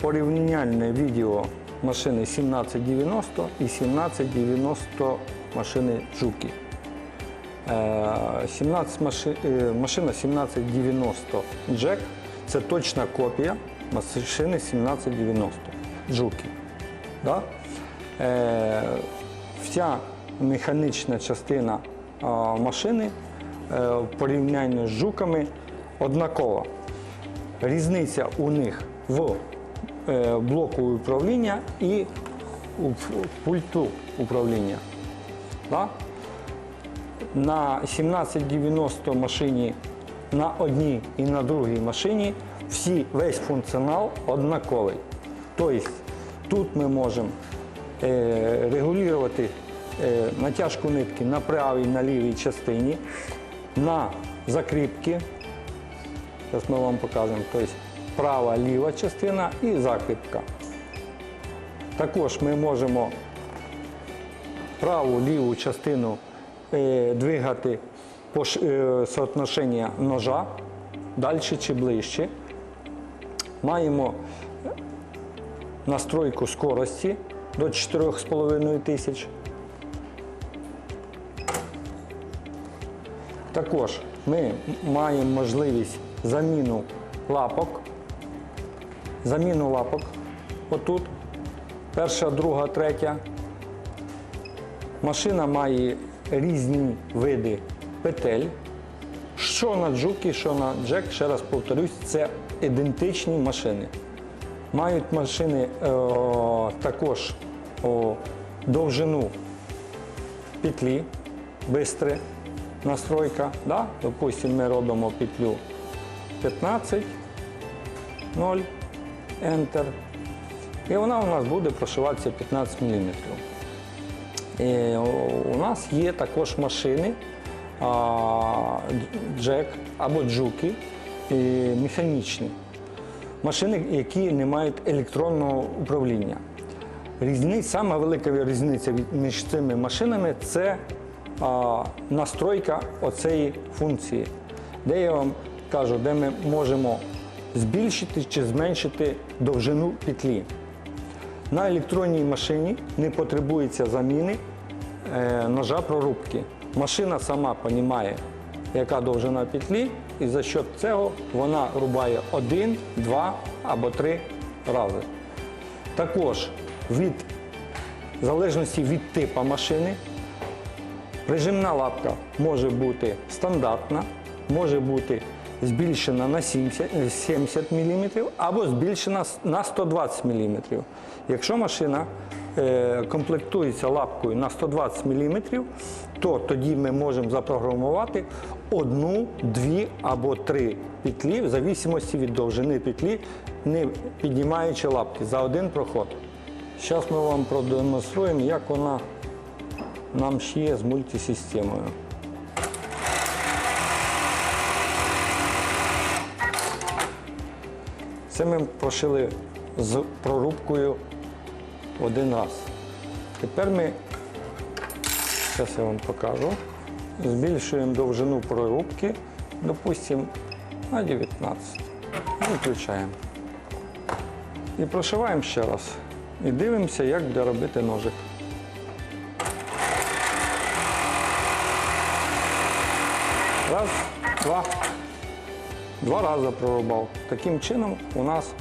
порівняльне відео машини 1790 і 1790 машини Джуки. Е, 17 маши- е, машина 1790 Jack це точна копія машини 1790 Джуки. Е, вся механічна частина машини в порівнянні з жуками однакова. Різниця у них в блоку управління і пульту управління. На 1790 машині на одній і на другій машині всі, весь функціонал однаковий. Тобто тут ми можемо е, регулювати е, натяжку нитки на правій на лівій частині, на закріпки. Зараз ми вам покажемо. Тобто права, ліва частина і закріпка. Також ми можемо праву ліву частину е, двигати по е, соотношення ножа далі чи ближче. Маємо настройку скорості до 4,5 тисяч. Також ми маємо можливість заміну лапок. Заміну лапок. Отут. Перша, друга, третя. Машина має різні види петель. Що на джукі, що на джек, ще раз повторюсь, це ідентичні машини. Мають машини е, також о, довжину петлі, бистре настройка. Да? Допустимо, ми робимо петлю 15, 0, Enter. І вона у нас буде прошиватися 15 мм. І у нас є також машини, джек або джуки механічні. Машини, які не мають електронного управління. Різниця, сама велика різниця між цими машинами це а, настройка оцеї функції, де я вам кажу, де ми можемо збільшити чи зменшити довжину петлі. На електронній машині не потребується заміни е, ножа прорубки. Машина сама розуміє, яка довжина петлі, і за счет цього вона рубає один, два або три рази. Також від в залежності від типу машини, прижимна лапка може бути стандартна, може бути збільшена на 70, е, 70 мм або збільшена на 120 мм. Якщо машина е, комплектується лапкою на 120 мм, то тоді ми можемо запрограмувати одну, дві або три петлі, в зависимості від довжини петлі, не піднімаючи лапки за один проход. Зараз ми вам продемонструємо, як вона нам шиє з мультисистемою. Це ми прошили з прорубкою один раз. Тепер ми, зараз я вам покажу, збільшуємо довжину прорубки, допустимо, на 19. Виключаємо. І прошиваємо ще раз. І дивимося, як буде робити ножик. Раз, два. Два рази прорубав. Таким чином у нас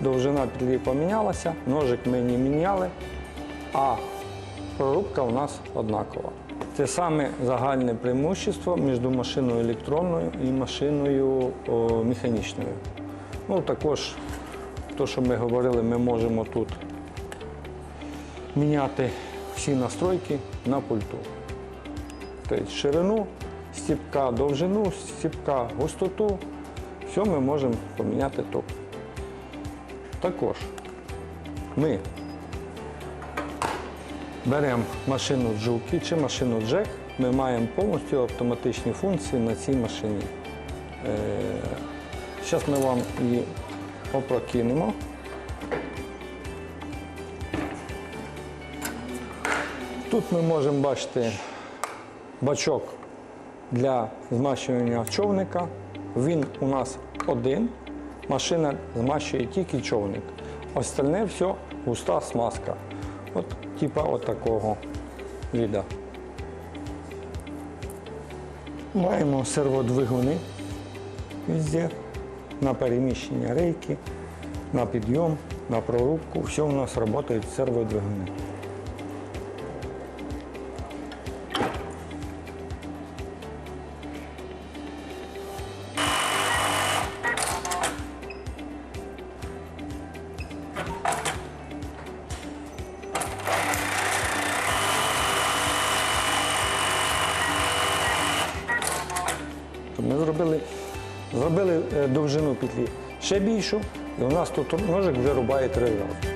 довжина петлі помінялася, ножик ми не міняли, а прорубка у нас однакова. Це саме загальне преимущество між машиною електронною і машиною о, механічною. Ну, також, то, що ми говорили, ми можемо тут міняти всі настройки на пульту. Тобто ширину стіпка, довжину стіпка, густоту. Все ми можемо поміняти тут. Також ми беремо машину джуки чи машину джек, ми маємо повністю автоматичні функції на цій машині. Зараз ми вам її опрокинемо. Тут ми можемо бачити бачок для змащування човника. Він у нас один. Машина змащує тільки човник. Остальне все густа смазка. От, типа от віда. Маємо серводвигуни везде, на переміщення рейки, на підйом, на прорубку. Все у нас працюють серводвигуни. Ми зробили, зробили е, довжину петлі ще більшу, і у нас тут ножик вже рубає три рази.